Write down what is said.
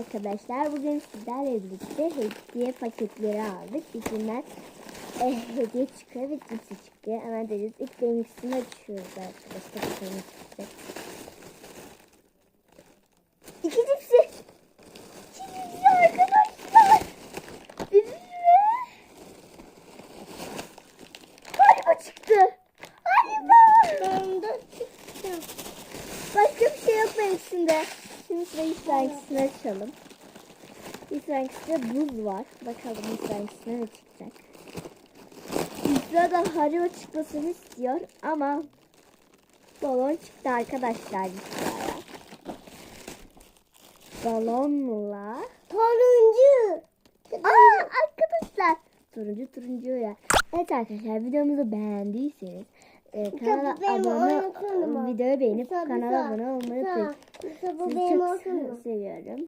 arkadaşlar. Bugün sizlerle birlikte hediye paketleri aldık. İçinden eh, hediye çıkıyor ve cipsi çıkıyor. Hemen deriz. İlk benimkisini açıyoruz arkadaşlar. İki cipsi. İki cipsi arkadaşlar. Biri ve Haribo çıktı. Haribo. Ben de çıktım. Başka bir şey yok benim içinde. Şimdi sıra İsrail'sini açalım. İsrail'sinde buz var. Bakalım İsrail'sine ne çıkacak. İsra da Haribo çıkmasını istiyor ama balon çıktı arkadaşlar. Balonla Turuncu. Aa arkadaşlar turuncu turuncu ya. Evet arkadaşlar videomuzu beğendiyseniz e, kanala abone videoyu beğenip kanala abone olmayı unutmayın. Sizi çok seviyorum.